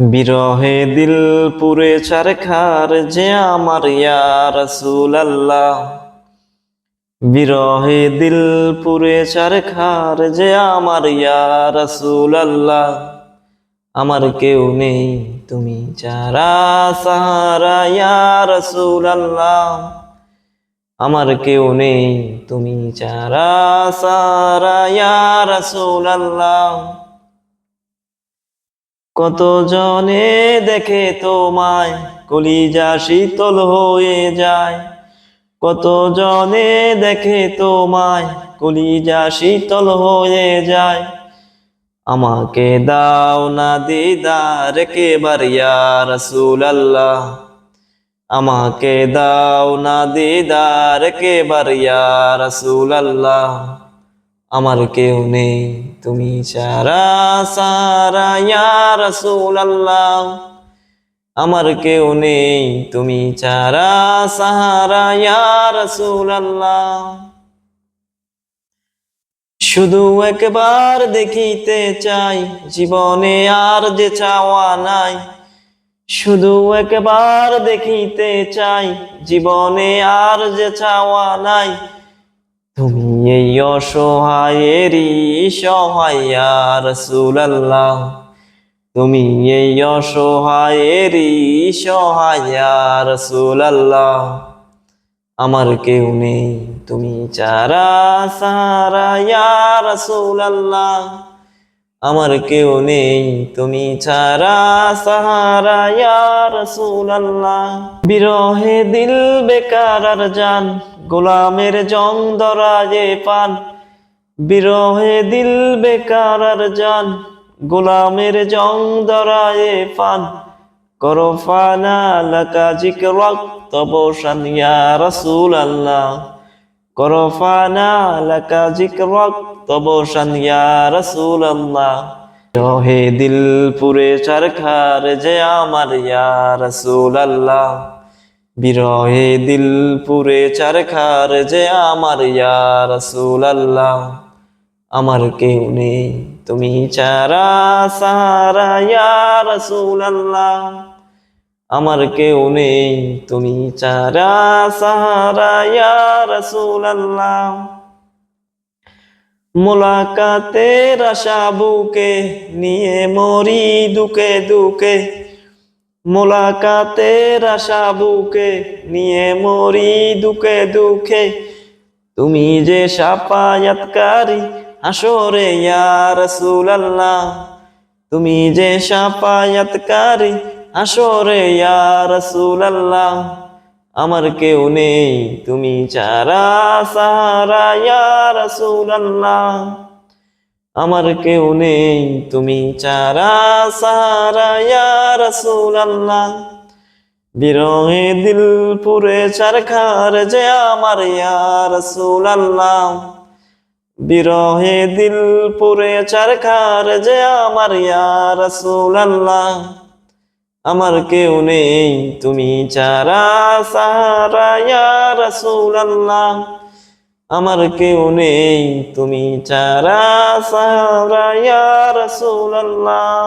বিরহে দিল পুরে চারখার যে আমার ইয়া রসুল আল্লাহ বিরহে দিল পুরে চারখার যে আমার ইয়া রসুল আল্লাহ আমার কেউ নেই তুমি চারা সাহারা ইয়া রসুল আল্লাহ আমার কেউ নেই তুমি চারা সাহারা ইয়া রসুল আল্লাহ কত জনে দেখে তোমায় কলিজা শীতল হয়ে যায়? কত জনে দেখে তোমায় কলিজা শীতল হয়ে যায়? আমাকে দাও না দিদার কেবার ইয়া রসুল আল্লাহ আমাকে দাও না দিদার কেবার ইয়া রসুল আল্লাহ আমার কেউ নেই, তুমি সারা সারা রসুল আল্লাহ আমার কেউ নেই, তুমি সাহারা ইয়া রসুল আল্লাহ শুধু একবার দেখিতে চাই, জীবনে আর যে চাওয়া নাই। শুধু একবার দেখিতে চাই, জীবনে আর যে চাওয়া নাই। তুমি এই অসহায়েরই সহায় রসুল আল্লাহ তুমি এই অসহায়েরই সহায় রসুল আল্লাহ আমার কেউ নেই, তুমি চারা সারা রসুল আল্লাহ আমার কেউ নেই, তুমি ছাড়া সাহারা রসুল আল্লাহ বিরহে দিল বেকার জান। গোলামের জং দরাজে পান, বিরহে দিল বেকার আর জান। গোলামের জং দরাজে পান, করো ফানা আল্লাহ করো ফানা আল্লাহ রহে দিল পুরে চারখার যে আমার ইয়া আল্লাহ বিরহে দিল পুরে চারখার যে আমার ইয়া রসুল আল্লাহ আমার কেউ নেই, তুমি চারা সারা ইয়া রসুল আল্লাহ আমার কেউ নেই, তুমি চারা সাহারা ইয়া রসুল আল্লাহ মোলাকাতের আশা বুকে নিয়ে মরি দুকে দুকে মোলাকাতের আশা বুকে নিয়ে মরি দুকে দুঃখে। তুমি যে সাপায়াতকারী হাসরে ইয়া রসুল আল্লাহ তুমি যে সাপায়াতকারী হাসরে ইয়া রসুল আল্লাহ আমার কেউ নেই, তুমি চারা ইয়া রসুল আল্লাহ আমার কেউ নেই, তুমি চারা ইয়া রসুল আল্লাহ বিরহে দিল পুরে চারখার যে আমার রসুল আল্লাহ বিরহে দিল পুরে চারখার যে আমার রসুল আল্লাহ আমার কেউ নেই, তুমি চারা ইয়া রসুল আল্লাহ আমার কেউ নেই তুমি চারা সাহারা ইয়া রাসূলুল্লাহ।